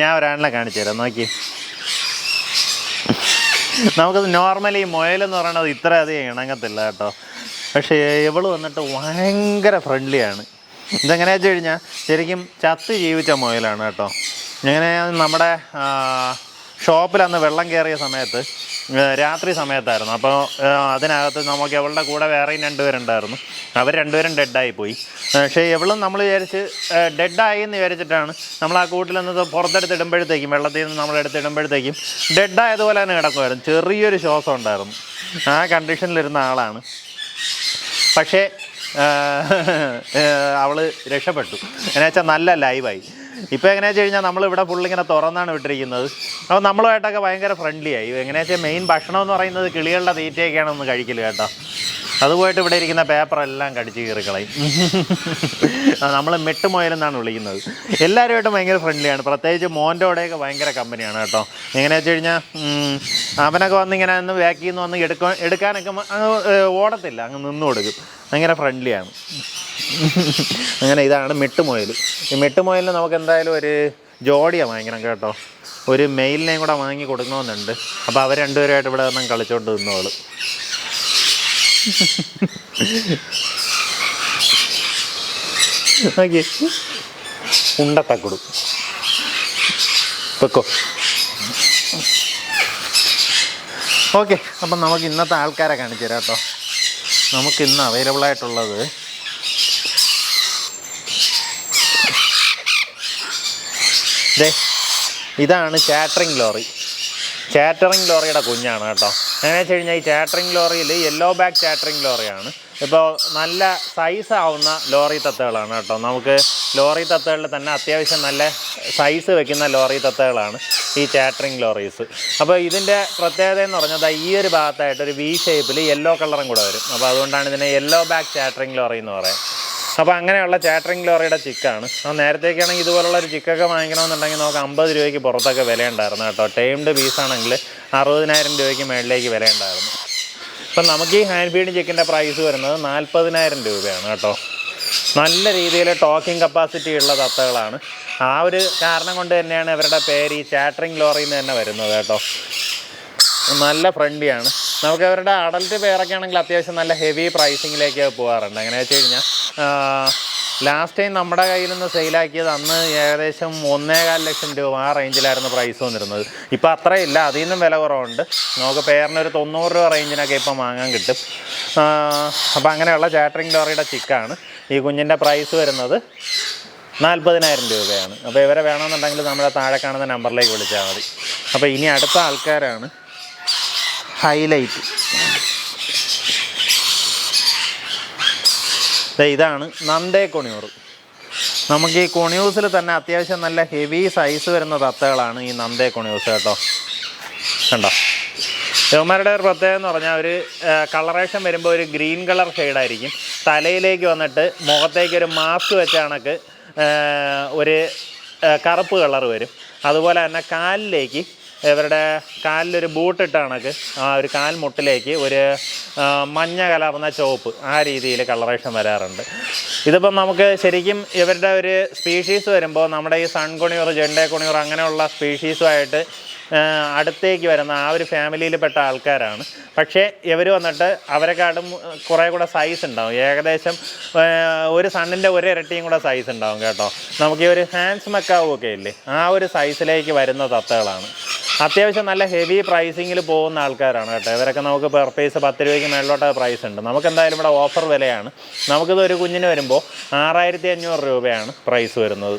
ഞാൻ ഒരാളിനെ കാണിച്ചു തരാം നോക്കി. നമുക്കത് നോർമലി മുയലെന്ന് പറയണത് ഇത്ര അധികം ഇണങ്ങത്തില്ല കേട്ടോ. പക്ഷേ ഇവൾ വന്നിട്ട് ഭയങ്കര ഫ്രണ്ട്ലിയാണ് ഇതെങ്ങനെയാ വെച്ച് കഴിഞ്ഞാൽ ശരിക്കും ചത്ത് ജീവിച്ച മുയലാണ് കേട്ടോ. ഇങ്ങനെ നമ്മുടെ ഷോപ്പിൽ അന്ന് വെള്ളം കയറിയ സമയത്ത് രാത്രി സമയത്തായിരുന്നു. അപ്പോൾ അതിനകത്ത് നമുക്ക് ഇവളുടെ കൂടെ വേറെയും രണ്ടുപേരുണ്ടായിരുന്നു. അവർ രണ്ടുപേരും ഡെഡായി പോയി പക്ഷേ ഇവളും നമ്മൾ വിചാരിച്ച് ഡെഡായി എന്ന് വിചാരിച്ചിട്ടാണ് നമ്മൾ ആ കൂട്ടിൽ നിന്ന് പുറത്തെടുത്ത് ഇടുമ്പോഴത്തേക്കും വെള്ളത്തിൽ നിന്ന് നമ്മൾ എടുത്ത് ഇടുമ്പോഴത്തേക്കും ഡെഡായതുപോലെ തന്നെ കിടക്കുമായിരുന്നു. ചെറിയൊരു ശ്വാസം ഉണ്ടായിരുന്നു. ആ കണ്ടീഷനിലിരുന്ന ആളാണ്. പക്ഷേ അവൾ രക്ഷപ്പെട്ടു. എന്നുവെച്ചാൽ നല്ല ലൈവായി ഇപ്പോൾ എങ്ങനെയാ വെച്ച് കഴിഞ്ഞാൽ നമ്മളിവിടെ ഫുള്ളിങ്ങനെ തുറന്നാണ് വിട്ടിരിക്കുന്നത്. അപ്പോൾ നമ്മളുമായിട്ടൊക്കെ ഭയങ്കര ഫ്രണ്ട്ലി ആയി. എങ്ങനെയാ വെച്ചാൽ മെയിൻ ഭക്ഷണം എന്ന് പറയുന്നത് കിളികളുടെ തീറ്റയൊക്കെയാണ് ഒന്ന് കഴിക്കൽ കേട്ടോ. അത് പോയിട്ട് ഇവിടെ ഇരിക്കുന്ന പേപ്പറെല്ലാം കടിച്ച് കീറിക്കളയും നമ്മൾ മെട്ടുമോയലെന്നാണ് വിളിക്കുന്നത്. എല്ലാവരുമായിട്ടും ഭയങ്കര ഫ്രണ്ട്ലിയാണ് പ്രത്യേകിച്ച് മോന്റെ കൂടെയൊക്കെ ഭയങ്കര കമ്പനിയാണ് കേട്ടോ. എങ്ങനെയാണെന്ന് വെച്ച് കഴിഞ്ഞാൽ അവനൊക്കെ വന്ന് ഇങ്ങനെ ഒന്ന് ബാക്കിൽ നിന്ന് വന്ന് എടുക്കാൻ എടുക്കാനൊക്കെ ഓടത്തില്ല. അങ്ങ് നിന്ന് കൊടുക്കും. ഭയങ്കര ഫ്രണ്ട്ലിയാണ് അങ്ങനെ ഇതാണ് മെട്ടുമോയൽ. ഈ മെട്ടുമോയലിന് നമുക്ക് എന്തായാലും ഒരു ജോഡിയാണ് വാങ്ങിക്കണം കേട്ടോ. ഒരു മെയിലിനെയും കൂടെ വാങ്ങി കൊടുക്കണമെന്നുണ്ട്. അപ്പോൾ അവർ രണ്ടുപേരുമായിട്ട് ഇവിടെ വന്ന് കളിച്ചോണ്ട് നിന്നോളൂ. ഉണ്ടത്തക്കുടു വെക്കോ. ഓക്കെ അപ്പം നമുക്ക് ഇന്നത്തെ ആൾക്കാരെ കാണിച്ചു തരാം കേട്ടോ. നമുക്ക് ഇന്ന് അവൈലബിൾ ആയിട്ടുള്ളത് ഇതാണ് ചാറ്ററിങ് ലോറി ചാറ്ററിങ് ലോറിയുടെ കുഞ്ഞാണ് കേട്ടോ. എങ്ങനെ വെച്ച് കഴിഞ്ഞാൽ ഈ ചാറ്ററിങ് ലോറിയിൽ യെല്ലോ ബാക്ക് ചാറ്ററിങ് ലോറിയാണ്. ഇപ്പോൾ നല്ല സൈസ് ആവുന്ന ലോറി തത്തകളാണ് കേട്ടോ. നമുക്ക് ലോറി തത്തകളിൽ തന്നെ അത്യാവശ്യം നല്ല സൈസ് വെക്കുന്ന ലോറി തത്തകളാണ് ഈ ചാറ്ററിങ് ലോറീസ് അപ്പോൾ ഇതിന്റെ പ്രത്യേകത എന്ന് പറഞ്ഞാൽ ഈ ഒരു ഭാഗത്തായിട്ട് ഒരു വി ഷേപ്പിൽ യെല്ലോ കളറും കൂടെ വരും. അപ്പോൾ അതുകൊണ്ടാണ് ഇതിനെ യെല്ലോ ബാക്ക് ചാറ്ററിങ് ലോറി എന്ന് പറയുന്നത്. അപ്പോൾ അങ്ങനെയുള്ള ചാറ്ററിങ് ലോറിയുടെ ചിക്കാണ്. അപ്പോൾ നേരത്തേക്കാണെങ്കിൽ ഇതുപോലുള്ള ഒരു ചിക്കൊക്കെ വാങ്ങിക്കണമെന്നുണ്ടെങ്കിൽ നമുക്ക് അമ്പത് രൂപയ്ക്ക് പുറത്തൊക്കെ വിലയുണ്ടായിരുന്നു കേട്ടോ. ടൈംഡ് പീസാണെങ്കിൽ അറുപതിനായിരം രൂപയ്ക്ക് മേളിലേക്ക് വിലയുണ്ടായിരുന്നു. അപ്പം നമുക്ക് ഈ ഹാൻഡ് ഫീഡ് ചിക്കന്റെ പ്രൈസ് വരുന്നത് നാൽപ്പതിനായിരം രൂപയാണ് കേട്ടോ. നല്ല രീതിയിൽ ടോക്കിംഗ് കപ്പാസിറ്റി ഉള്ള തത്തകളാണ്. ആ ഒരു കാരണം കൊണ്ട് തന്നെയാണ് ഇവരുടെ പേര് ഈ ചാറ്ററിംഗ് ലോറിയിൽ നിന്ന് തന്നെ വരുന്നത് കേട്ടോ. നല്ല ഫ്രണ്ട്ലിയാണ് നമുക്ക് അവരുടെ അടൽറ്റ് പേരൊക്കെ ആണെങ്കിൽ അത്യാവശ്യം നല്ല ഹെവി പ്രൈസിങ്ങിലേക്ക് പോകാറുണ്ട്. എങ്ങനെയാണെന്ന് വെച്ച് കഴിഞ്ഞാൽ ലാസ്റ്റ് ടൈം നമ്മുടെ കയ്യിൽ നിന്ന് സെയിലാക്കിയത് അന്ന് ഏകദേശം ഒന്നേകാൽ ലക്ഷം രൂപ ആ റേഞ്ചിലായിരുന്നു പ്രൈസ് വന്നിരുന്നത്. ഇപ്പോൾ അത്രയില്ല അതിൽ നിന്നും വില കുറവുണ്ട്. നമുക്ക് പേരിന് ഒരു തൊണ്ണൂറ് രൂപ റേഞ്ചിനൊക്കെ ഇപ്പം വാങ്ങാൻ കിട്ടും. അപ്പോൾ അങ്ങനെയുള്ള ചാറ്ററിങ് ലോറിയുടെ ചിക്കാണ്. ഈ കുഞ്ഞിന്റെ പ്രൈസ് വരുന്നത് നാൽപ്പതിനായിരം രൂപയാണ്. അപ്പോൾ ഇവരെ വേണമെന്നുണ്ടെങ്കിൽ നമ്മുടെ താഴെ കാണുന്ന നമ്പറിലേക്ക് വിളിച്ചാൽ മതി. അപ്പോൾ ഇനി അടുത്ത ആൾക്കാരാണ്. ഹൈലൈറ്റ് ഇതാണ് നന്ദേ കൊണിയൂർ. നമുക്ക് ഈ കൊണിയൂസിൽ തന്നെ അത്യാവശ്യം നല്ല ഹെവി സൈസ് വരുന്ന തത്തകളാണ് ഈ നന്ദേ കൊണിയൂസ് കേട്ടോ. കണ്ടോ? യവന്മാരുടെ ഒരു പ്രത്യേകത എന്ന് പറഞ്ഞാൽ ഒരു കളറേഷൻ വരുമ്പോൾ ഒരു ഗ്രീൻ കളർ ഷെയ്ഡായിരിക്കും തലയിലേക്ക് വന്നിട്ട് മുഖത്തേക്ക് ഒരു മാസ്ക് വെച്ച കണക്ക് ഒരു കറുപ്പ് കളർ വരും. അതുപോലെ തന്നെ കാലിലേക്ക് ഇവരുടെ കാലിലൊരു ബൂട്ടിട്ട കണക്ക് ആ ഒരു കാൽ മുട്ടിലേക്ക് ഒരു മഞ്ഞ കലർന്ന ചുവപ്പ് ആ രീതിയിൽ കളറേഷൻ വരാറുണ്ട്. ഇതിപ്പം നമുക്ക് ശരിക്കും ഇവരുടെ ഒരു സ്പീഷീസ് വരുമ്പോൾ നമ്മുടെ ഈ സൺകുണിയൂർ ജെണ്ടേ കുണിയൂർ അങ്ങനെയുള്ള സ്പീഷീസുമായിട്ട് അടുത്തേക്ക് വരുന്ന ആ ഒരു ഫാമിലിയിൽപ്പെട്ട ആൾക്കാരാണ്. പക്ഷേ ഇവർ വന്നിട്ട് അവരെക്കാട്ടും കുറേ കൂടെ സൈസ് ഉണ്ടാവും. ഏകദേശം ഒരു സണ്ണിന്റെ ഒരു ഇരട്ടിയും കൂടെ സൈസ് ഉണ്ടാവും കേട്ടോ. നമുക്ക് ഈ ഒരു ഹാൻഡ്സ് മക്കാവും ഒക്കെ ഇല്ലേ? ആ ഒരു സൈസിലേക്ക് വരുന്ന തത്തകളാണ്. അത്യാവശ്യം നല്ല ഹെവി പ്രൈസിങ്ങിൽ പോകുന്ന ആൾക്കാരാണ് കേട്ടോ. ഇവരൊക്കെ നമുക്ക് പെർ പീസ് പത്ത് രൂപയ്ക്ക് മേളിലോട്ട് പ്രൈസ് ഉണ്ട്. നമുക്ക് എന്തായാലും ഇവിടെ ഓഫർ വിലയാണ്. നമുക്കിത് ഒരു കുഞ്ഞിന് വരുമ്പോൾ ആറായിരത്തി അഞ്ഞൂറ് രൂപയാണ് പ്രൈസ് വരുന്നത്.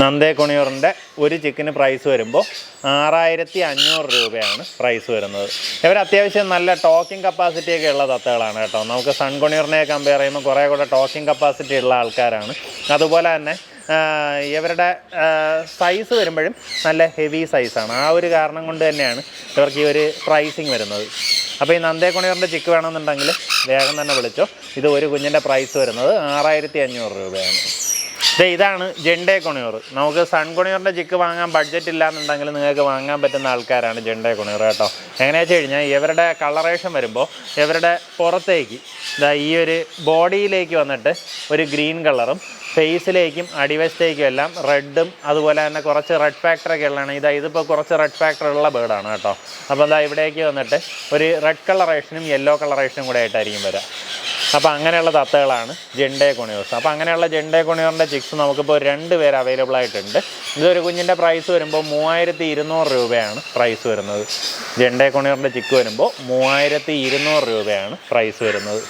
നന്ദേ കുണിയൂറിന്റെ ഒരു ചിക്കന് പ്രൈസ് വരുമ്പോൾ ആറായിരത്തി അഞ്ഞൂറ് രൂപയാണ് പ്രൈസ് വരുന്നത്. ഇവർ അത്യാവശ്യം നല്ല ടോക്കിംഗ് കപ്പാസിറ്റിയൊക്കെ ഉള്ള തത്തകളാണ് കേട്ടോ. നമുക്ക് സൺ കുണിയൂറിനെ കമ്പയർ ചെയ്യുമ്പോൾ കുറേ കൂടെ ടോക്കിംഗ് കപ്പാസിറ്റി ഉള്ള ആൾക്കാരാണ്. അതുപോലെ തന്നെ ഇവരുടെ സൈസ് വരുമ്പോഴും നല്ല ഹെവി സൈസാണ് ആ ഒരു കാരണം കൊണ്ട് തന്നെയാണ് ഇവർക്ക് ഈ ഒരു പ്രൈസിങ് വരുന്നത്. അപ്പോൾ ഈ നന്ദേ കൊണിയൂറിന്റെ ചിക്ക് വേണമെന്നുണ്ടെങ്കിൽ വേഗം തന്നെ വിളിച്ചോ. ഇത് ഒരു കുഞ്ഞിന്റെ പ്രൈസ് വരുന്നത് ആറായിരത്തി അഞ്ഞൂറ് രൂപയാണ്. ഇതാണ് ജെണ്ടേ കൊണിയൂർ. നമുക്ക് സൺ കൊണിയൂറിന്റെ ചിക്ക് വാങ്ങാൻ ബഡ്ജറ്റ് ഇല്ലാന്നുണ്ടെങ്കിൽ നിങ്ങൾക്ക് വാങ്ങാൻ പറ്റുന്ന ആൾക്കാരാണ് ജെണ്ടേ കൊണിയൂർ കേട്ടോ. എങ്ങനെയാണെന്ന് വെച്ച് കഴിഞ്ഞാൽ ഇവരുടെ കളറേഷൻ വരുമ്പോൾ ഇവരുടെ പുറത്തേക്ക് ദാ ഈ ഒരു ബോഡിയിലേക്ക് വന്നിട്ട് ഒരു ഗ്രീൻ കളറും ഫേസിലേക്കും അടിവശത്തേക്കും എല്ലാം റെഡും അതുപോലെ തന്നെ കുറച്ച് റെഡ് ഫാക്ടറൊക്കെ ഉള്ളതാണ്. ഇതാ ഇതിപ്പോൾ കുറച്ച് റെഡ് ഫാക്ടർ ഉള്ള ബേർഡാണ് കേട്ടോ. അപ്പോൾ എന്താ ഇവിടേക്ക് വന്നിട്ട് ഒരു റെഡ് കളറേഷനും യെല്ലോ കളറേഷനും കൂടെ ആയിട്ടായിരിക്കും വരിക അപ്പോൾ അങ്ങനെയുള്ള തത്തകളാണ് ജെൻഡേ കൊണിയോസ് അപ്പോൾ അങ്ങനെയുള്ള ജെൻഡേ കൊണിയോറിന്റെ ചിക്സ് നമുക്കിപ്പോൾ രണ്ട് പേര് അവൈലബിൾ ആയിട്ടുണ്ട്. ഇതൊരു കുഞ്ഞിന്റെ പ്രൈസ് വരുമ്പോൾ മൂവായിരത്തി ഇരുന്നൂറ് രൂപയാണ് പ്രൈസ് വരുന്നത്. ജെൻഡേ കൊണിയോറിന്റെ ചിക്ക് വരുമ്പോൾ മൂവായിരത്തി ഇരുന്നൂറ് രൂപയാണ് പ്രൈസ് വരുന്നത്.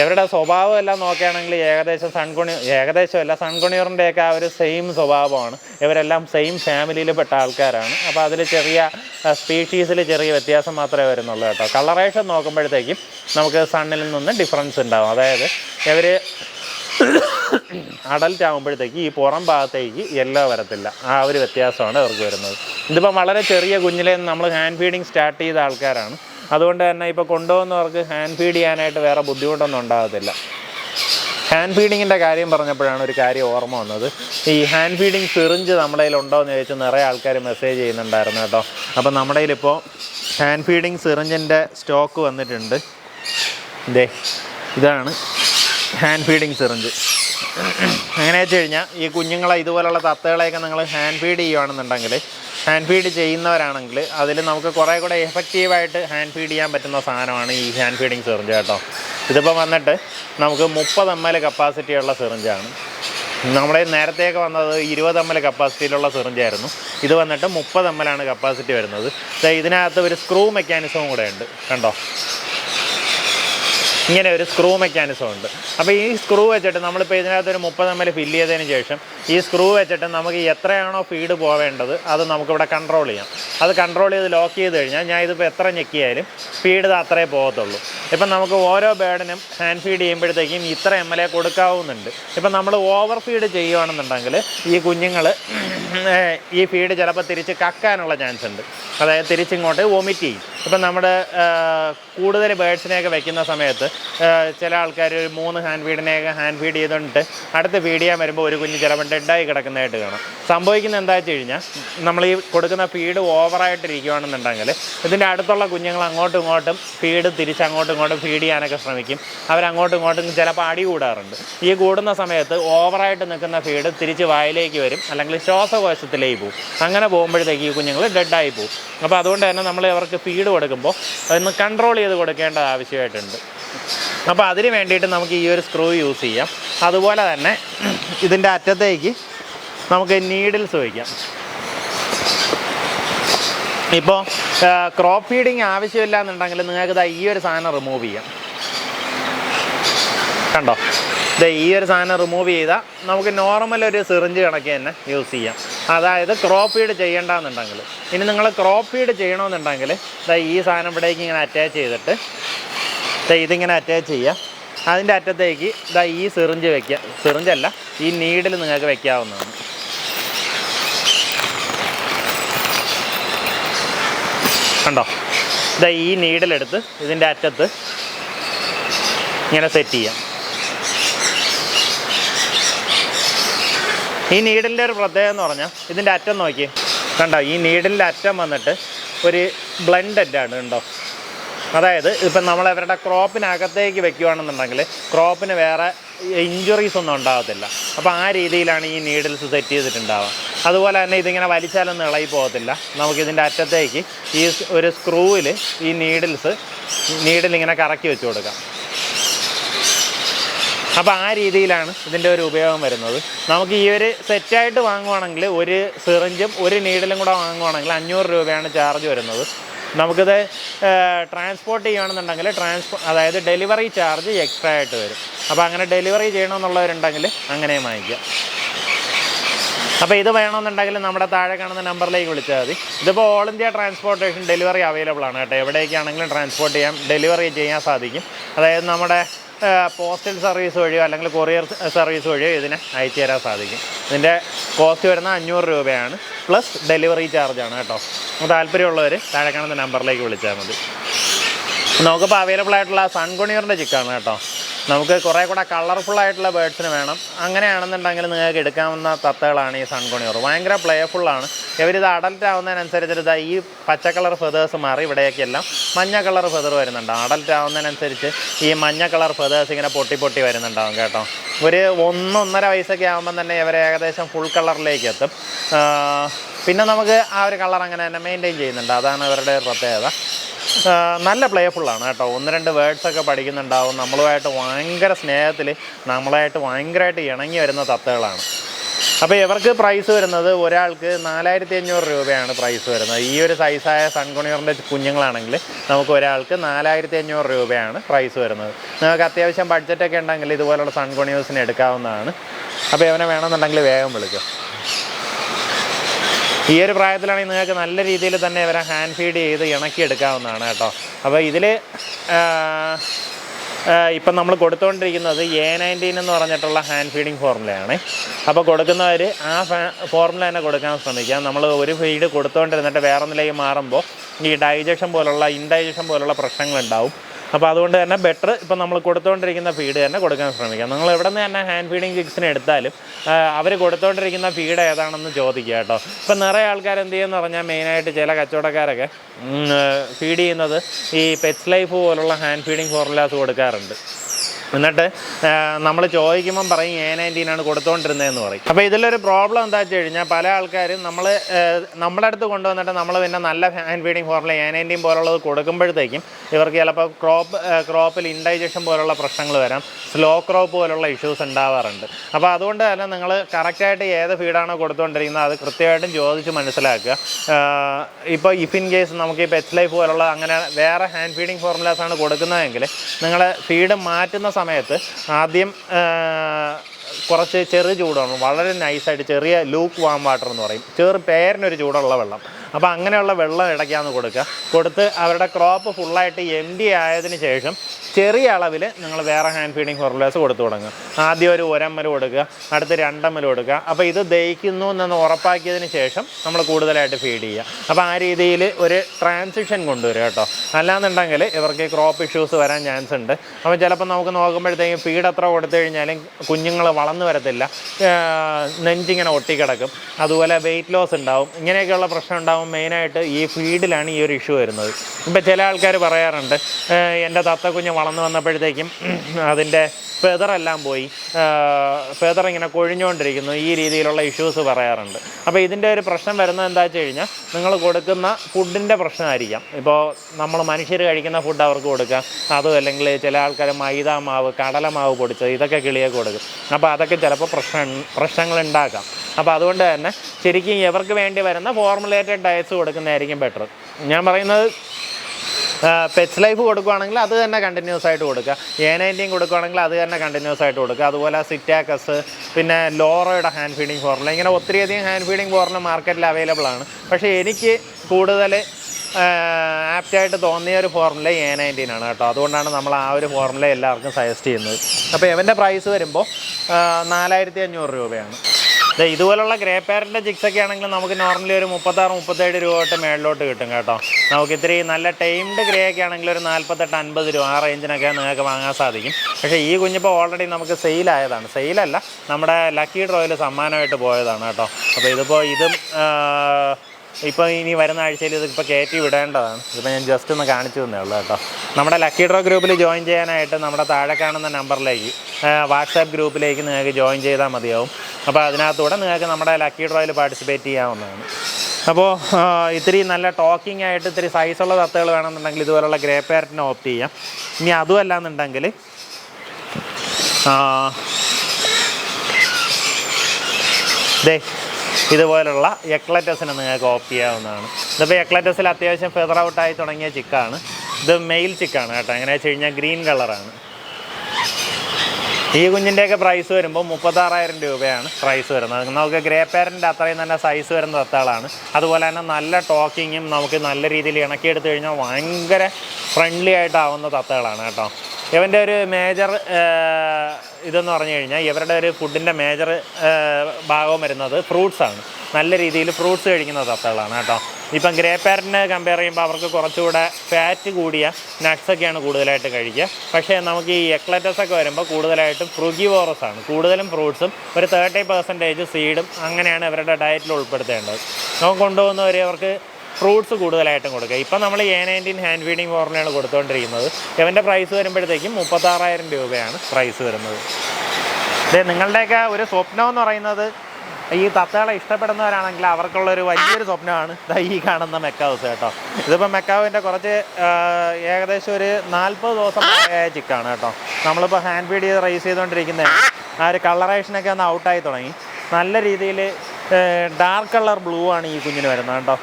ഇവരുടെ സ്വഭാവം എല്ലാം നോക്കുകയാണെങ്കിൽ ഏകദേശം സൺകുണി ഏകദേശമല്ല സൺകുണിയറിന്റെയൊക്കെ ആ ഒരു സെയിം സ്വഭാവമാണ്. ഇവരെല്ലാം സെയിം ഫാമിലിയിൽ പെട്ട ആൾക്കാരാണ്. അപ്പോൾ അതിൽ ചെറിയ സ്പീഷീസിൽ ചെറിയ വ്യത്യാസം മാത്രമേ വരുന്നുള്ളൂ കേട്ടോ. കളറേഷൻ നോക്കുമ്പോഴത്തേക്കും നമുക്ക് സണ്ണിൽ നിന്ന് ഡിഫറൻസ് ഉണ്ടാവും. അതായത് ഇവർ അഡൽറ്റ് ആകുമ്പോഴത്തേക്ക് ഈ പുറം ഭാഗത്തേക്ക് യെല്ലോ വരത്തില്ല. ആ ഒരു വ്യത്യാസമാണ് അവർക്ക് വരുന്നത്. ഇതിപ്പം വളരെ ചെറിയ കുഞ്ഞിലെ നമ്മൾ ഹാൻഡ് ഫീഡിങ് സ്റ്റാർട്ട് ചെയ്ത ആൾക്കാരാണ്. അതുകൊണ്ട് തന്നെ ഇപ്പോൾ കൊണ്ടുപോകുന്നവർക്ക് ഹാൻഡ് ഫീഡ് ചെയ്യാനായിട്ട് വേറെ ബുദ്ധിമുട്ടൊന്നും ഉണ്ടാകത്തില്ല. ഹാൻഡ് ഫീഡിങ്ങിന്റെ കാര്യം പറഞ്ഞപ്പോഴാണ് ഒരു കാര്യം ഓർമ്മ വന്നത്. ഈ ഹാൻഡ് ഫീഡിങ് സിറിഞ്ച് നമ്മുടെ ഉണ്ടോ എന്ന് ചോദിച്ച് നിറയെ ആൾക്കാർ മെസ്സേജ് ചെയ്യുന്നുണ്ടായിരുന്നു കേട്ടോ. അപ്പോൾ നമ്മുടെ കയ്യിലിപ്പോൾ ഹാൻഡ് ഫീഡിങ് സിറിഞ്ചിന്റെ സ്റ്റോക്ക് വന്നിട്ടുണ്ട്. ഇതേ ഇതാണ് ഹാൻഡ് ഫീഡിങ് സിറിഞ്ച്. അങ്ങനെ വെച്ച് കഴിഞ്ഞാൽ ഈ കുഞ്ഞുങ്ങളെ ഇതുപോലുള്ള തത്തകളെയൊക്കെ നിങ്ങൾ ഹാൻഡ് ഫീഡ് ചെയ്യുകയാണെന്നുണ്ടെങ്കിൽ ഹാൻഡ് ഫീഡ് ചെയ്യുന്നവരാണെങ്കിൽ അതിൽ നമുക്ക് കുറേ കൂടെ എഫക്റ്റീവായിട്ട് ഹാൻഡ് ഫീഡ് ചെയ്യാൻ പറ്റുന്ന സാധനമാണ് ഈ ഹാൻഡ് ഫീഡിങ് സിറിഞ്ച് കേട്ടോ. ഇതിപ്പോൾ വന്നിട്ട് നമുക്ക് മുപ്പത് എം എൽ കപ്പാസിറ്റിയുള്ള സിറിഞ്ചാണ് നമ്മുടെ നേരത്തെയൊക്കെ വന്നത് ഇരുപത് എം എൽ കപ്പാസിറ്റിയിലുള്ള സിറിഞ്ചായിരുന്നു ഇത് വന്നിട്ട് മുപ്പത് എം ആണ് കപ്പാസിറ്റി വരുന്നത്. ഇതിനകത്ത് ഒരു സ്ക്രൂ മെക്കാനിസവും കൂടെ ഉണ്ട്. കണ്ടോ? ഇങ്ങനെ ഒരു സ്ക്രൂ മെക്കാനിസം ഉണ്ട്. അപ്പോൾ ഈ സ്ക്രൂ വെച്ചിട്ട് നമ്മളിപ്പോൾ ഇതിനകത്ത് ഒരു മുപ്പത് എം എൽ ഫില്ല് ചെയ്തതിന് ശേഷം ഈ സ്ക്രൂ വെച്ചിട്ട് നമുക്ക് എത്രയാണോ ഫീഡ് പോവേണ്ടത് അത് നമുക്കിവിടെ കൺട്രോൾ ചെയ്യാം. അത് കൺട്രോൾ ചെയ്ത് ലോക്ക് ചെയ്ത് കഴിഞ്ഞാൽ ഞാൻ ഇതിപ്പോൾ എത്ര ഞെക്കിയാലും ഫീഡ് ഇത് അത്രേ പോകത്തുള്ളൂ. ഇപ്പം നമുക്ക് ഓരോ ബേർഡിനും ഹാൻഡ് ഫീഡ് ചെയ്യുമ്പോഴത്തേക്കും ഇത്ര എം എൽ എ കൊടുക്കാവുന്നുണ്ട്. ഇപ്പം നമ്മൾ ഓവർ ഫീഡ് ചെയ്യുകയാണെന്നുണ്ടെങ്കിൽ ഈ കുഞ്ഞുങ്ങൾ ഈ ഫീഡ് ചിലപ്പോൾ തിരിച്ച് കക്കാനുള്ള ചാൻസ് ഉണ്ട്. അതായത് തിരിച്ചിങ്ങോട്ട് വൊമിറ്റ് ചെയ്യും. ഇപ്പം നമ്മുടെ കൂടുതൽ ബേഡ്സിനെയൊക്കെ വെക്കുന്ന സമയത്ത് ചില ആൾക്കാർ ഒരു മൂന്ന് ഹാൻഡ് ഫീഡിനെയൊക്കെ ഹാൻഡ് ഫീഡ് ചെയ്തുകൊണ്ട് അടുത്ത് ഫീഡ് ചെയ്യാൻ വരുമ്പോൾ ഒരു കുഞ്ഞ് ചിലപ്പോൾ ഡെഡായി കിടക്കുന്നതായിട്ട് കാണാം. സംഭവിക്കുന്നത് എന്താ വെച്ച് കഴിഞ്ഞാൽ നമ്മൾ ഈ കൊടുക്കുന്ന ഫീഡ് ഓവറായിട്ടിരിക്കുകയാണെന്നുണ്ടെങ്കിൽ ഇതിന്റെ അടുത്തുള്ള കുഞ്ഞുങ്ങൾ അങ്ങോട്ടും ഇങ്ങോട്ടും ഫീഡ് തിരിച്ച് അങ്ങോട്ടും ഇങ്ങോട്ടും ഫീഡ് ചെയ്യാനൊക്കെ ശ്രമിക്കും. അവരങ്ങോട്ടും ഇങ്ങോട്ടും ചിലപ്പോൾ അടി കൂടാറുണ്ട്. ഈ കൂടുന്ന സമയത്ത് ഓവറായിട്ട് നിൽക്കുന്ന ഫീഡ് തിരിച്ച് വായിലേക്ക് വരും അല്ലെങ്കിൽ ശ്വാസകോശത്തിലേക്ക് പോകും. അങ്ങനെ പോകുമ്പോഴത്തേക്ക് ഈ കുഞ്ഞുങ്ങൾ ഡെഡായി പോകും. അപ്പോൾ അതുകൊണ്ട് തന്നെ നമ്മൾ അവർക്ക് ഫീഡ് കൊടുക്കുമ്പോൾ അതൊന്ന് കൺട്രോൾ ചെയ്ത് കൊടുക്കേണ്ടത് ആവശ്യമായിട്ടുണ്ട്. അപ്പോൾ അതിന് വേണ്ടിയിട്ട് നമുക്ക് ഈ ഒരു സ്ക്രൂ യൂസ് ചെയ്യാം. അതുപോലെ തന്നെ ഇതിന്റെ അറ്റത്തേക്ക് നമുക്ക് നീഡിൽസ് വയ്ക്കാം. ഇപ്പോൾ ക്രോപ്പ് ഫീഡിങ് ആവശ്യമില്ല എന്നുണ്ടെങ്കിൽ നിങ്ങൾക്ക് ഇതാ ഈ ഒരു സാധനം റിമൂവ് ചെയ്യാം. കണ്ടോ? ഇത് ഈ ഒരു സാധനം റിമൂവ് ചെയ്താൽ നമുക്ക് നോർമൽ ഒരു സിറിഞ്ച് കണക്ക് തന്നെ യൂസ് ചെയ്യാം. അതായത് ക്രോപ്പ് ഫീഡ് ചെയ്യേണ്ടതെന്നുണ്ടെങ്കിൽ. ഇനി നിങ്ങൾ ക്രോപ്പ് ഫീഡ് ചെയ്യണമെന്നുണ്ടെങ്കിൽ ഇതാ ഈ സാധനം ഇവിടേക്ക് ഇങ്ങനെ അറ്റാച്ച് ചെയ്തിട്ട് ഇതിങ്ങനെ അറ്റാച്ച് ചെയ്യുക അതിന്റെ അറ്റത്തേക്ക് ഇതാ ഈ സിറിഞ്ച് വെക്കുക സിറിഞ്ചല്ല ഈ നീഡിൽ നിങ്ങൾക്ക് വെക്കാവുന്നതാണ്. കണ്ടോ? ഇതാ ഈ നീഡിലെടുത്ത് ഇതിന്റെ അറ്റത്ത് ഇങ്ങനെ സെറ്റ് ചെയ്യാം. ഈ നീഡിലിന്റെ ഒരു പ്രത്യേകത എന്ന് പറഞ്ഞാൽ ഇതിന്റെ അറ്റം നോക്കി കണ്ടോ? ഈ നീഡിലിന്റെ അറ്റം വന്നിട്ട് ഒരു ബ്ലെൻഡ് അറ്റാണ് കണ്ടോ? അതായത് ഇപ്പം നമ്മൾ അവരുടെ ക്രോപ്പിനകത്തേക്ക് വെക്കുകയാണെന്നുണ്ടെങ്കിൽ ക്രോപ്പിന് വേറെ ഇഞ്ചുറീസ് ഒന്നും ഉണ്ടാകത്തില്ല. അപ്പോൾ ആ രീതിയിലാണ് ഈ നീഡിൽസ് സെറ്റ് ചെയ്തിട്ടുണ്ടാവുക. അതുപോലെ തന്നെ ഇതിങ്ങനെ വലിച്ചാലൊന്നും ഇളകി പോകത്തില്ല. നമുക്കിതിന്റെ അറ്റത്തേക്ക് ഈ ഒരു സ്ക്രൂവിൽ ഈ നീഡിൽസ് നീഡിൽ ഇങ്ങനെ കറക്കി വെച്ച് കൊടുക്കാം. അപ്പോൾ ആ രീതിയിലാണ് ഇതിന്റെ ഒരു ഉപയോഗം വരുന്നത്. നമുക്ക് ഈ ഒരു സെറ്റായിട്ട് വാങ്ങുവാണെങ്കിൽ ഒരു സിറിഞ്ചും ഒരു നീഡിലും കൂടെ വാങ്ങുവാണെങ്കിൽ അഞ്ഞൂറ് രൂപയാണ് ചാർജ് വരുന്നത്. നമുക്കിത് ട്രാൻസ്പോർട്ട് ചെയ്യുകയാണെന്നുണ്ടെങ്കിൽ ട്രാൻസ്പോ അതായത് ഡെലിവറി ചാർജ് എക്സ്ട്രാ ആയിട്ട് വരും. അപ്പോൾ അങ്ങനെ ഡെലിവറി ചെയ്യണമെന്നുള്ളവരുണ്ടെങ്കിൽ അങ്ങനെയും വാങ്ങിക്കാം അപ്പോൾ ഇത് വേണമെന്നുണ്ടെങ്കിൽ നമ്മുടെ താഴെ കാണുന്ന നമ്പറിലേക്ക് വിളിച്ചാൽ മതി. ഇതിപ്പോൾ all India transportation delivery available ആണ് കേട്ടോ. എവിടേക്കാണെങ്കിലും ട്രാൻസ്പോർട്ട് ചെയ്യാം ഡെലിവറി ചെയ്യാൻ സാധിക്കും. അതായത് നമ്മുടെ പോസ്റ്റൽ സർവീസ് വഴിയോ അല്ലെങ്കിൽ കൊറിയർ സർവീസ് വഴിയോ ഇതിനെ അയച്ചു തരാൻ സാധിക്കും. ഇതിന്റെ കോസ്റ്റ് വരുന്ന അഞ്ഞൂറ് രൂപയാണ് പ്ലസ് ഡെലിവറി ചാർജാണ് കേട്ടോ. അപ്പോൾ താല്പര്യമുള്ളവർ താഴെ കാണുന്ന നമ്പറിലേക്ക് വിളിച്ചാൽ മതി. നമുക്കിപ്പോൾ അവൈലബിൾ ആയിട്ടുള്ള സൺകുണിയറിന്റെ ചിക്കാണ് കേട്ടോ. നമുക്ക് കുറേ കൂടെ കളർഫുൾ ആയിട്ടുള്ള ബേഡ്സിന് വേണം. അങ്ങനെയാണെന്നുണ്ടെങ്കിൽ നിങ്ങൾക്ക് എടുക്കാവുന്ന തത്തകളാണ് ഈ സൺകുണിയർ ഭയങ്കര പ്ലേഫുള്ളാണ് ഇവരിത് അഡൽറ്റ് ആവുന്നതിനനുസരിച്ച് ഇതാ ഈ പച്ച കളർ ഫെതേഴ്സ് മാറി ഇവിടെയൊക്കെയെല്ലാം മഞ്ഞ കളർ ഫെതർ വരുന്നുണ്ടാവും. അഡൽറ്റ് ആവുന്നതിനനുസരിച്ച് ഈ മഞ്ഞ കളർ ഫെതേഴ്സ് ഇങ്ങനെ പൊട്ടി പൊട്ടി വരുന്നുണ്ടാവും കേട്ടോ. ഒരു ഒന്നൊന്നര വയസ്സൊക്കെ ആകുമ്പം തന്നെ ഇവർ ഏകദേശം ഫുൾ കളറിലേക്ക് എത്തും പിന്നെ നമുക്ക് ആ ഒരു കളർ അങ്ങനെ തന്നെ മെയിന്റെയിൻ ചെയ്യുന്നുണ്ട്. അതാണ് ഇവരുടെ പ്രത്യേകത. നല്ല പ്ലേഫുള്ളാണ് കേട്ടോ. ഒന്ന് രണ്ട് വേർഡ്സൊക്കെ പഠിക്കുന്നുണ്ടാവും. നമ്മളുമായിട്ട് ഭയങ്കര സ്നേഹത്തിൽ നമ്മളായിട്ട് ഭയങ്കരമായിട്ട് ഇണങ്ങി വരുന്ന തത്തകളാണ്. അപ്പോൾ ഇവർക്ക് പ്രൈസ് വരുന്നത് ഒരാൾക്ക് നാലായിരത്തി അഞ്ഞൂറ് രൂപയാണ് പ്രൈസ് വരുന്നത്. ഈ ഒരു സൈസായ സൺകുണിയറിന്റെ കുഞ്ഞുങ്ങളാണെങ്കിൽ നമുക്ക് ഒരാൾക്ക് നാലായിരത്തി അഞ്ഞൂറ് രൂപയാണ് പ്രൈസ് വരുന്നത്. നിങ്ങൾക്ക് അത്യാവശ്യം ബഡ്ജറ്റൊക്കെ ഉണ്ടെങ്കിൽ ഇതുപോലുള്ള സൺകുണിയേഴ്സിന് എടുക്കാവുന്നതാണ്. അപ്പോൾ ഇവനെ വേണമെന്നുണ്ടെങ്കിൽ വേഗം വിളിക്കും. ഈ ഒരു പ്രായത്തിലാണെങ്കിൽ നിങ്ങൾക്ക് നല്ല രീതിയിൽ തന്നെ ഇവരെ ഹാൻഡ് ഫീഡ് ചെയ്ത് ഇണക്കി എടുക്കാവുന്നതാണ് കേട്ടോ അപ്പോൾ ഇതിൽ ഇപ്പം നമ്മൾ കൊടുത്തുകൊണ്ടിരിക്കുന്നത് എ നയന്റീൻ എന്ന് പറഞ്ഞിട്ടുള്ള ഹാൻഡ് ഫീഡിങ് ഫോർമുലയാണ് അപ്പോൾ കൊടുക്കുന്നവർ ആ ഫോർമുല തന്നെ കൊടുക്കാൻ ശ്രമിക്കുക. നമ്മൾ ഒരു ഫീഡ് കൊടുത്തുകൊണ്ടിരുന്നിട്ട് വേറെ ഒന്നിലേക്ക് മാറുമ്പോൾ ഈ ഡൈജഷൻ പോലുള്ള ഇൻഡൈജഷൻ പോലുള്ള പ്രശ്നങ്ങളുണ്ടാവും. അപ്പോൾ അതുകൊണ്ട് തന്നെ ബെറ്റർ ഇപ്പം നമ്മൾ കൊടുത്തുകൊണ്ടിരിക്കുന്ന ഫീഡ് തന്നെ കൊടുക്കാൻ ശ്രമിക്കാം. നിങ്ങൾ എവിടെ നിന്ന് തന്നെ ഹാൻഡ് ഫീഡിങ് കിക്സിന് എടുത്താലും അവർ കൊടുത്തുകൊണ്ടിരിക്കുന്ന ഫീഡ് ഏതാണെന്ന് ചോദിക്കുക കേട്ടോ. ഇപ്പം നിറയെ ആൾക്കാർ എന്ത് ചെയ്യുമെന്ന് പറഞ്ഞാൽ മെയിനായിട്ട് ചില കച്ചവടക്കാരൊക്കെ ഫീഡ് ചെയ്യുന്നത് ഈ പെറ്റ്സ് ലൈഫ് പോലുള്ള ഹാൻഡ് ഫീഡിങ് ഫോർമുലാസ് കൊടുക്കാറുണ്ട്. എന്നിട്ട് നമ്മൾ ചോദിക്കുമ്പം പറയും എ നയന്റീനാണ് കൊടുത്തുകൊണ്ടിരുന്നതെന്ന് പറയും. അപ്പോൾ ഇതിലൊരു പ്രോബ്ലം എന്താ വെച്ച് കഴിഞ്ഞാൽ പല ആൾക്കാരും നമ്മൾ നമ്മുടെ അടുത്ത് കൊണ്ടുവന്നിട്ട് നമ്മൾ പിന്നെ നല്ല hand feeding formula A nineteen പോലുള്ളത് കൊടുക്കുമ്പോഴത്തേക്കും ഇവർക്ക് ചിലപ്പോൾ ക്രോപ്പ് ക്രോപ്പിൽ ഇൻഡൈജഷൻ പോലുള്ള പ്രശ്നങ്ങൾ വരാം സ്ലോ ക്രോപ്പ് പോലുള്ള ഇഷ്യൂസ് ഉണ്ടാവാറുണ്ട്. അപ്പോൾ അതുകൊണ്ട് തന്നെ നിങ്ങൾ കറക്റ്റായിട്ട് ഏത് ഫീഡാണോ കൊടുത്തുകൊണ്ടിരിക്കുന്നത് അത് കൃത്യമായിട്ടും ചോദിച്ച് മനസ്സിലാക്കുക. ഇപ്പോൾ ഇഫ് ഇൻ കേസ് നമുക്ക് ഈ പെറ്റ് ലൈഫ് പോലുള്ള അങ്ങനെ വേറെ ഹാൻഡ് ഫീഡിങ് ഫോർമുലാസാണ് കൊടുക്കുന്നതെങ്കിൽ നിങ്ങൾ ഫീഡ് മാറ്റുന്ന സമയത്ത് ആദ്യം കുറച്ച് ചെറു ചൂടാണ്. വളരെ നൈസായിട്ട് ചെറിയ ലൂക്ക് വാം വാട്ടർ എന്ന് പറയും. ചെറു പേരിനൊരു ചൂടുള്ള വെള്ളം. അപ്പോൾ അങ്ങനെയുള്ള വെള്ളം ഇടയ്ക്കാന്ന് കൊടുക്കുക. കൊടുത്ത് അവരുടെ ക്രോപ്പ് ഫുള്ളായിട്ട് എം ഡി ആയതിനു ശേഷം ചെറിയ അളവിൽ നിങ്ങൾ വേറെ ഹാൻഡ് ഫീഡിങ് ഫോർമുലേഴ്സ് കൊടുത്തു തുടങ്ങുക. ആദ്യം ഒരു ഒരമ്മൽ കൊടുക്കുക. അടുത്ത് രണ്ടമ്മൽ കൊടുക്കുക. അപ്പോൾ ഇത് ദഹിക്കുന്നു എന്ന് ഉറപ്പാക്കിയതിന് ശേഷം നമ്മൾ കൂടുതലായിട്ട് ഫീഡ് ചെയ്യുക. അപ്പോൾ ആ രീതിയിൽ ഒരു ട്രാൻസിഷൻ കൊണ്ടുവരിക കേട്ടോ. അല്ലാന്നുണ്ടെങ്കിൽ ഇവർക്ക് ക്രോപ്പ് ഇഷ്യൂസ് വരാൻ ചാൻസ് ഉണ്ട്. അപ്പോൾ ചിലപ്പോൾ നമുക്ക് നോക്കുമ്പോഴത്തേക്കും ഫീഡ് എത്ര കൊടുത്തു കഴിഞ്ഞാലും കുഞ്ഞുങ്ങൾ വളർന്നു വരത്തില്ല. നെഞ്ചിങ്ങനെ ഒട്ടിക്കിടക്കും. അതുപോലെ വെയിറ്റ് ലോസ് ഉണ്ടാവും. ഇങ്ങനെയൊക്കെയുള്ള പ്രശ്നം ഉണ്ടാവും മെയിനായിട്ട് ഈ ഫീഡിലാണ് ഈ ഒരു ഇഷ്യൂ വരുന്നത്. ഇപ്പോൾ ചില ആൾക്കാർ പറയാറുണ്ട് എന്റെ തത്ത കുഞ്ഞ് വളർന്നു വന്നപ്പോഴത്തേക്കും അതിന്റെ ഫെതറെല്ലാം പോയി. ഫെതർ ഇങ്ങനെ കൊഴിഞ്ഞുകൊണ്ടിരിക്കുന്നു. ഈ രീതിയിലുള്ള ഇഷ്യൂസ് പറയാറുണ്ട്. അപ്പോൾ ഇതിന്റെ ഒരു പ്രശ്നം വരുന്നത് എന്താ വെച്ച് കഴിഞ്ഞാൽ നിങ്ങൾ കൊടുക്കുന്ന ഫുഡിന്റെ പ്രശ്നമായിരിക്കാം. ഇപ്പോൾ നമ്മൾ മനുഷ്യർ കഴിക്കുന്ന ഫുഡ് അവർക്ക് കൊടുക്കുക അതും അല്ലെങ്കിൽ ചില ആൾക്കാർ മൈദ മാവ് കടലമാവ് പൊടിച്ചത് ഇതൊക്കെ കിളിയൊക്കെ കൊടുക്കും. അപ്പോൾ അതൊക്കെ ചിലപ്പോൾ പ്രശ്നം പ്രശ്നങ്ങൾ ഉണ്ടാക്കാം അപ്പോൾ അതുകൊണ്ട് തന്നെ ശരിക്കും ഇവർക്ക് വേണ്ടി വരുന്ന ഫോർമുലേറ്റഡ് ഡയറ്റ്സ് കൊടുക്കുന്നതായിരിക്കും ബെറ്റർ ഞാൻ പറയുന്നത് പെറ്റ്സ് ലൈഫ് കൊടുക്കുകയാണെങ്കിൽ അത് തന്നെ കണ്ടിന്യൂസ് ആയിട്ട് കൊടുക്കുക. എ നയന്റീൻ കൊടുക്കുകയാണെങ്കിൽ അത് തന്നെ കണ്ടിന്യൂസ് ആയിട്ട് കൊടുക്കുക. അതുപോലെ സിറ്റാക്കസ് പിന്നെ ലോറയുടെ ഹാൻഡ് ഫീഡിങ് ഫോർമുല ഇങ്ങനെ ഒത്തിരിയധികം ഹാൻഡ് ഫീഡിങ് ഫോർമുല മാർക്കറ്റിൽ അവൈലബിൾ ആണ്. പക്ഷേ എനിക്ക് കൂടുതൽ ആപ്റ്റായിട്ട് തോന്നിയ ഒരു ഫോർമുല എ നയന്റീൻ ആണ് കേട്ടോ. അതുകൊണ്ടാണ് നമ്മൾ ആ ഒരു ഫോർമുല എല്ലാവർക്കും സജസ്റ്റ് ചെയ്യുന്നത്. അപ്പോൾ ഇവന്റെ പ്രൈസ് വരുമ്പോൾ നാലായിരത്തി അഞ്ഞൂറ് രൂപയാണ്. ഇതുപോലുള്ള ഗ്രേ പാരന്റെ ജിക്സ് ഒക്കെ ആണെങ്കിൽ നമുക്ക് നോർമലി ഒരു മുപ്പത്താറ് മുപ്പത്തേഴ് രൂപ തൊട്ട് മേളിലോട്ട് കിട്ടും കേട്ടോ. നമുക്ക് ഇത്തിരി നല്ല ടൈംഡ് ഗ്രേ ഒക്കെ ആണെങ്കിൽ ഒരു നാൽപ്പത്തെട്ട് അൻപത് രൂപ ആ റേഞ്ചിനൊക്കെ നിങ്ങൾക്ക് വാങ്ങാൻ സാധിക്കും. പക്ഷേ ഈ കുഞ്ഞിപ്പോൾ ഓൾറെഡി നമുക്ക് സെയിലായതാണ് സെയിലല്ല നമ്മുടെ ലക്കി ഡ്രോയിൽ സമ്മാനമായിട്ട് പോയതാണ് കേട്ടോ. അപ്പോൾ ഇതിപ്പോൾ ഇതും ഇപ്പോൾ ഇനി വരുന്ന ആഴ്ചയിൽ ഇതിപ്പോൾ കയറ്റി വിടേണ്ടതാണ്. ഇതിപ്പോൾ ഞാൻ ജസ്റ്റ് ഒന്ന് കാണിച്ചു തന്നേ ഉള്ളൂ കേട്ടോ. നമ്മുടെ ലക്കി ഡ്രോ ഗ്രൂപ്പിൽ ജോയിൻ ചെയ്യാനായിട്ട് നമ്മുടെ താഴെ കാണുന്ന നമ്പറിലേക്ക് വാട്സാപ്പ് ഗ്രൂപ്പിലേക്ക് നിങ്ങൾക്ക് ജോയിൻ ചെയ്താൽ മതിയാവും. അപ്പോൾ അതിനകത്തൂടെ നിങ്ങൾക്ക് നമ്മുടെ ലക്കി ഡ്രോയിൽ പാർട്ടിസിപ്പേറ്റ് ചെയ്യാവുന്നതാണ്. അപ്പോൾ ഇത്തിരി നല്ല ടോക്കിംഗ് ആയിട്ട് ഇത്തിരി സൈസുള്ള തത്തകൾ വേണമെന്നുണ്ടെങ്കിൽ ഇതുപോലുള്ള ഗ്രേ പാരറ്റിനെ ഓപ്റ്റ് ചെയ്യാം. ഇനി അതുമല്ല എന്നുണ്ടെങ്കിൽ ദേ ഇതുപോലുള്ള എക്ലറ്റസിന് നിങ്ങൾക്ക് ഓപ്റ്റ് ചെയ്യാവുന്നതാണ്. ഇതിപ്പോൾ എക്ലറ്റസിൽ അത്യാവശ്യം ഫെദർ ഔട്ടായി തുടങ്ങിയ ചിക്കാണ് ഇത് മെയിൽ ചിക്കാണ് കേട്ടോ. എങ്ങനെ വെച്ച് കഴിഞ്ഞാൽ ഗ്രീൻ കളറാണ് ഈ കുഞ്ഞിന്റെയൊക്കെ പ്രൈസ് വരുമ്പോൾ മുപ്പത്താറായിരം രൂപയാണ് പ്രൈസ് വരുന്നത്. നമുക്ക് ഗ്രേ പാരന്റ് അത്രയും തന്നെ സൈസ് വരുന്ന തത്തകളാണ് അതുപോലെ തന്നെ നല്ല ടോക്കിങ്ങും നമുക്ക് നല്ല രീതിയിൽ ഇണക്കിയെടുത്ത് കഴിഞ്ഞാൽ ഭയങ്കര ഫ്രണ്ട്ലി ആയിട്ടാവുന്ന തത്തകളാണ് കേട്ടോ. ഇവന്റെ ഒരു മേജർ ഇതെന്ന് പറഞ്ഞു കഴിഞ്ഞാൽ ഇവരുടെ ഒരു ഫുഡിന്റെ മേജർ ഭാഗം വരുന്നത് ഫ്രൂട്ട്സാണ് നല്ല രീതിയിൽ ഫ്രൂട്ട്സ് കഴിക്കുന്ന തത്തകളാണ് കേട്ടോ. ഇപ്പം ഗ്രേ പാരറ്റിനെ കമ്പയർ ചെയ്യുമ്പോൾ അവർക്ക് കുറച്ചുകൂടെ ഫാറ്റ് കൂടിയ നട്ട്സൊക്കെയാണ് കൂടുതലായിട്ട് കഴിക്കുക. പക്ഷേ നമുക്ക് ഈ എക്ലറ്റസ് ഒക്കെ വരുമ്പോൾ കൂടുതലായിട്ടും ഫ്രുഗിവോറസ് ആണ്. കൂടുതലും ഫ്രൂട്ട്സും ഒരു തേർട്ടി പെർസെന്റേജ് സീഡും അങ്ങനെയാണ് ഇവരുടെ ഡയറ്റിൽ ഉൾപ്പെടുത്തേണ്ടത്. നമുക്ക് കൊണ്ടുപോകുന്നവർ അവർക്ക് ഫ്രൂട്ട്സ് കൂടുതലായിട്ടും കൊടുക്കുക. ഇപ്പം നമ്മൾ എ നയന്റീൻ ഹാൻഡ് ഫീഡിങ് ഫോർമുലയാണ് കൊടുത്തുകൊണ്ടിരിക്കുന്നത് ഇവന്റെ പ്രൈസ് വരുമ്പോഴത്തേക്കും മുപ്പത്താറായിരം രൂപയാണ് പ്രൈസ് വരുന്നത്. ദേ നിങ്ങളുടെയൊക്കെ ഒരു സ്വപ്നം എന്ന് പറയുന്നത് ഈ തത്തകളെ ഇഷ്ടപ്പെടുന്നവരാണെങ്കിൽ അവർക്കുള്ള ഒരു വലിയൊരു സ്വപ്നമാണ്. ഈ കാണുന്ന മെക്കാവസ് കേട്ടോ. ഇതിപ്പോൾ മെക്കാവിന്റെ കുറച്ച് ഏകദേശം ഒരു നാൽപ്പത് ദിവസം ചിക്കാണ് കേട്ടോ. നമ്മളിപ്പോൾ ഹാൻഡ് ഫീഡ് ചെയ്ത് റൈസ് ചെയ്തുകൊണ്ടിരിക്കുന്ന ആ ഒരു കളറേഷനൊക്കെ ഒന്ന് ഔട്ടായി തുടങ്ങി. നല്ല രീതിയിൽ ഡാർക്ക് കളർ ബ്ലൂ ആണ് ഈ കുഞ്ഞിന് വരുന്നത് കേട്ടോ.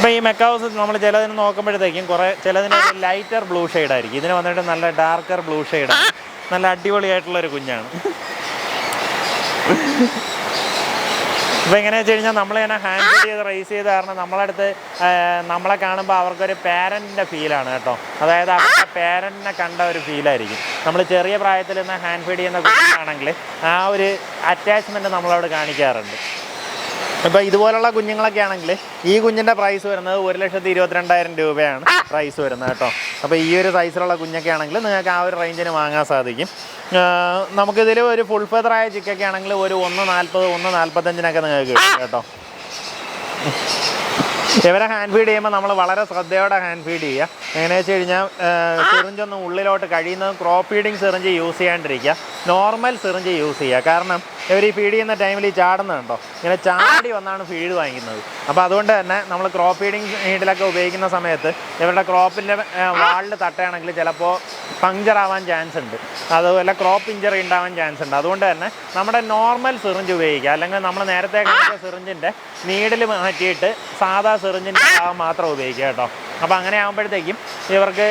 ഇപ്പോൾ ഈ മെക്കാവസ് നമ്മൾ ചിലതിന് നോക്കുമ്പോഴത്തേക്കും കുറേ ചിലതിന് ലൈറ്റർ ബ്ലൂ ആയിരിക്കും. ഇതിന് വന്നിട്ട് നല്ല ഡാർക്കർ ബ്ലൂ ഷെയ്ഡാണ് നല്ല അടിപൊളിയായിട്ടുള്ള ഒരു കുഞ്ഞാണ്. ഇപ്പോൾ എങ്ങനെയാ വെച്ച് കഴിഞ്ഞാൽ നമ്മൾ തന്നെ ഹാൻഡിൽ ചെയ്ത് റേസ് ചെയ്ത് കാരണം നമ്മളടുത്ത് നമ്മളെ കാണുമ്പോൾ അവർക്കൊരു പാരന്റിന്റെ ഫീലാണ് കേട്ടോ. അതായത് അവരുടെ പാരന്റിനെ കണ്ട ഒരു ഫീലായിരിക്കും നമ്മൾ ചെറിയ പ്രായത്തിൽ നിന്ന് ഹാൻഡ് ഫീഡ് ചെയ്യുന്ന കുട്ടികളാണെങ്കിൽ ആ ഒരു അറ്റാച്ച്മെന്റ് നമ്മളവിടെ കാണിക്കാറുണ്ട്. ഇപ്പോൾ ഇതുപോലുള്ള കുഞ്ഞുങ്ങളൊക്കെ ആണെങ്കിൽ ഈ കുഞ്ഞിന്റെ പ്രൈസ് വരുന്നത് ഒരു ലക്ഷത്തി ഇരുപത്തിരണ്ടായിരം രൂപയാണ് പ്രൈസ് വരുന്നത് കേട്ടോ. അപ്പോൾ ഈ ഒരു സൈസിലുള്ള കുഞ്ഞൊക്കെ ആണെങ്കിൽ നിങ്ങൾക്ക് ആ ഒരു റേഞ്ചിന് വാങ്ങാൻ സാധിക്കും. നമുക്കിതിൽ ഒരു ഫുൾ ഫെദറായ ചിക്കൊക്കെ ആണെങ്കിൽ ഒരു ഒന്ന് നാൽപ്പത് ഒന്ന് നാൽപ്പത്തഞ്ചിനൊക്കെ നിങ്ങൾക്ക് കിട്ടും കേട്ടോ. ഇവരെ ഹാൻഡ് ഫീഡ് ചെയ്യുമ്പോൾ നമ്മൾ വളരെ ശ്രദ്ധയോടെ ഹാൻഡ് ഫീഡ് ചെയ്യുക. എങ്ങനെയാണെന്ന് വെച്ച് കഴിഞ്ഞാൽ സിറിഞ്ചൊന്നും ഉള്ളിലോട്ട് കഴിയുന്നതും ക്രോപ്പ് ഫീഡിങ് സിറിഞ്ച് യൂസ് ചെയ്യാണ്ടിരിക്കുക. നോർമൽ സിറിഞ്ച് യൂസ് ചെയ്യുക. കാരണം ഇവർ ഈ ഫീഡ് ചെയ്യുന്ന ടൈമിൽ ഈ ചാടുന്നുണ്ടോ ഇങ്ങനെ ചാടി വന്നാണ് ഫീഡ് വാങ്ങിക്കുന്നത്. അപ്പോൾ അതുകൊണ്ട് തന്നെ നമ്മൾ ക്രോപ്പ് ഫീഡിങ് ഫീഡിലൊക്കെ ഉപയോഗിക്കുന്ന സമയത്ത് ഇവരുടെ ക്രോപ്പിന്റെ വാളിൽ തട്ടയാണെങ്കിൽ ചിലപ്പോൾ പങ്ക്ചർ ആവാൻ ചാൻസ് ഉണ്ട്. അതുപോലെ ക്രോപ്പ് ഇഞ്ചറി ഉണ്ടാവാൻ ചാൻസ് ഉണ്ട്. അതുകൊണ്ട് തന്നെ നമ്മുടെ നോർമൽ സിറിഞ്ച് ഉപയോഗിക്കുക. അല്ലെങ്കിൽ നമ്മൾ നേരത്തെ കാണിച്ച സിറിഞ്ചിന്റെ നീഡിൽ മാറ്റിയിട്ട് സാധാ സിറിഞ്ചിന്റെ ഭാഗം മാത്രം ഉപയോഗിക്കുക കേട്ടോ. അപ്പോൾ അങ്ങനെ ആകുമ്പോഴത്തേക്കും ഇവർക്ക്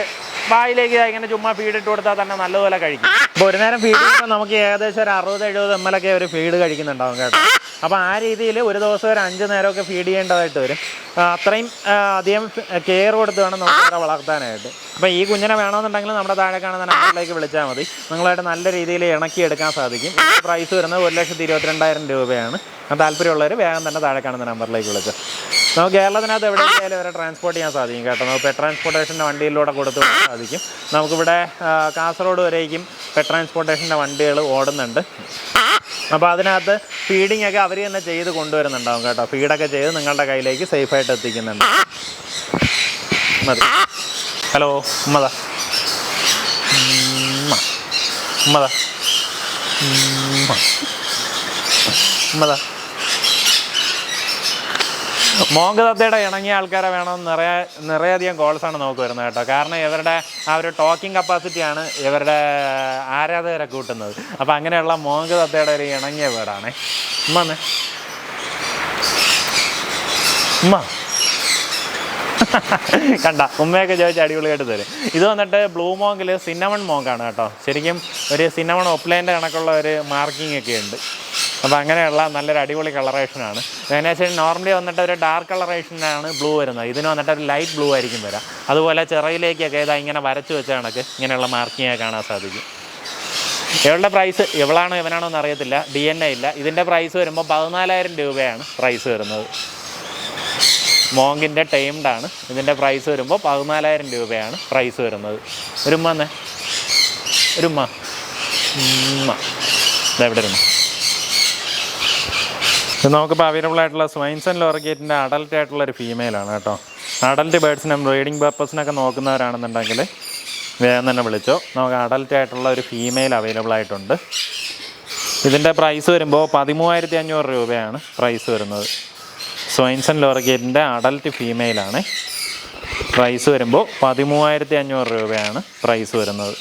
വായിലേക്ക് ഇങ്ങനെ ചുമ്മാ ഫീഡ് ഇട്ട് കൊടുത്താൽ തന്നെ നല്ലപോലെ കഴിക്കും. അപ്പോൾ ഒരു നേരം ഫീഡ് ചെയ്യുമ്പോൾ നമുക്ക് ഏകദേശം ഒരു അറുപത് എഴുപത് എം എൽ ഒക്കെ ഒരു ഫീഡ് കഴിക്കുന്നുണ്ടാവും കേട്ടോ. അപ്പോൾ ആ രീതിയിൽ ഒരു ദിവസം ഒരു അഞ്ച് നേരമൊക്കെ ഫീഡ് ചെയ്യേണ്ടതായിട്ട് വരും. അത്രയും അധികം കെയർ കൊടുത്ത് വേണം നമുക്ക് ഇവരെ വളർത്താനായിട്ട്. അപ്പോൾ ഈ കുഞ്ഞിനെ വേണമെന്നുണ്ടെങ്കിൽ നമ്മുടെ താഴെ കാണുന്ന നമ്പറിലേക്ക് വിളിച്ചാൽ മതി. നിങ്ങളായിട്ട് നല്ല രീതിയിൽ ഇണക്കി എടുക്കാൻ സാധിക്കും. പ്രൈസ് വരുന്നത് ഒരു ലക്ഷത്തി ഇരുപത്തിരണ്ടായിരം രൂപയാണ്. താല്പര്യമുള്ളവർ വേഗം തന്നെ താഴെ കാണുന്ന നമ്പറിലേക്ക് വിളിച്ചു. നമുക്ക് കേരളത്തിനകത്ത് എവിടെയെങ്കിലും വരെ ട്രാൻസ്പോർട്ട് ചെയ്യാൻ സാധിക്കും കേട്ടോ. നമുക്ക് ട്രാൻസ്പോർട്ടേഷന്റെ വണ്ടിയിലൂടെ കൊടുത്തു സാധിക്കും. നമുക്കിവിടെ കാസർഗോഡ് വരേക്കും പെറ്റ് ട്രാൻസ്പോർട്ടേഷന്റെ വണ്ടികൾ ഓടുന്നുണ്ട്. അപ്പോൾ അതിനകത്ത് ഫീഡിംഗ് ഒക്കെ അവർ തന്നെ ചെയ്ത് കൊണ്ടുവരുന്നുണ്ടാവും കേട്ടോ. ഫീഡൊക്കെ ചെയ്ത് നിങ്ങളുടെ കയ്യിലേക്ക് സേഫായിട്ട് എത്തിക്കുന്നുണ്ട്. ഹലോ ഉമ്മത. ഉമ്മ. ഉമ്മത. ഉമ്മ. ഉമ്മത. മോങ്ക് തത്തയുടെ ഇണങ്ങിയ ആൾക്കാരെ വേണമെന്ന് നിറയെ നിറയധികം കോൾസാണ് നമുക്ക് വരുന്നത് കേട്ടോ. കാരണം ഇവരുടെ ആ ഒരു ടോക്കിംഗ് കപ്പാസിറ്റിയാണ് ഇവരുടെ ആരാധകരെ കൂട്ടുന്നത്. അപ്പോൾ അങ്ങനെയുള്ള മോങ്ക് തത്തയുടെ ഒരു ഇണങ്ങിയ വീടാണേ ഉമ്മ വന്നേ. ഉമ്മ. കണ്ട ഉമ്മയൊക്കെ ചോദിച്ച് അടിപൊളിയായിട്ട് തരും. ഇത് വന്നിട്ട് ബ്ലൂ മോങ്കിൽ സിന്നമൺ മോങ്കാണ് കേട്ടോ. ശരിക്കും ഒരു സിന്നമൺ ഒപ്ലൈന്റെ കണക്കുള്ള ഒരു മാർക്കിംഗ് ഒക്കെ ഉണ്ട്. അപ്പോൾ അങ്ങനെയുള്ള നല്ലൊരു അടിപൊളി കളറേഷനാണ് എങ്ങനെയാ വെച്ചാൽ നോർമലി വന്നിട്ട് ഒരു ഡാർക്ക് കളറേഷനാണ് ബ്ലൂ വരുന്നത്. ഇതിന് വന്നിട്ട് ഒരു ലൈറ്റ് ബ്ലൂ ആയിരിക്കും വരാം. അതുപോലെ ചിറയിലേക്കൊക്കെ ഇതാ ഇങ്ങനെ വരച്ച് വെച്ച കണക്ക് ഇങ്ങനെയുള്ള മാർക്കിങ്ങൊക്കെ കാണാൻ സാധിക്കും. ഇവളുടെ പ്രൈസ് ഇവളാണോ ഇവനാണോ എന്ന് അറിയത്തില്ല. ഡി എൻ എ ഇല്ല. ഇതിന്റെ പ്രൈസ് വരുമ്പോൾ പതിനാലായിരം രൂപയാണ് പ്രൈസ് വരുന്നത്. മോങ്കിന്റെ ടൈംഡാണ് ഇതിന്റെ പ്രൈസ് വരുമ്പോൾ പതിനാലായിരം രൂപയാണ് പ്രൈസ് വരുന്നത്. ഒരുമ്മ എന്നേ ഒരുമ്മ ഉമ്മ. ഇതെവിടെ ഇരുന്നു നമുക്കിപ്പോൾ അവൈലബിൾ ആയിട്ടുള്ള സ്വൈൻസൺ ലോറഗേറ്റിന്റെ അഡൽട്ട് ആയിട്ടുള്ള ഒരു ഫീമെയിലാണ് കേട്ടോ. അഡൽട്ട് ബേഡ്സിനും ബ്രീഡിംഗ് പർപ്പസിനൊക്കെ നോക്കുന്നവരാണെന്നുണ്ടെങ്കിൽ വേഗം തന്നെ വിളിച്ചോ. നമുക്ക് അഡൽട്ട് ആയിട്ടുള്ള ഒരു ഫീമെയിൽ അവൈലബിൾ ആയിട്ടുണ്ട്. ഇതിന്റെ പ്രൈസ് വരുമ്പോൾ പതിമൂവായിരത്തി അഞ്ഞൂറ് രൂപയാണ് പ്രൈസ് വരുന്നത്. സ്വൈൻസൺ ലോറഗേറ്റിന്റെ അഡൽട്ട് ഫീമെയിലാണ് പ്രൈസ് വരുമ്പോൾ പതിമൂവായിരത്തി അഞ്ഞൂറ് രൂപയാണ് പ്രൈസ് വരുന്നത്.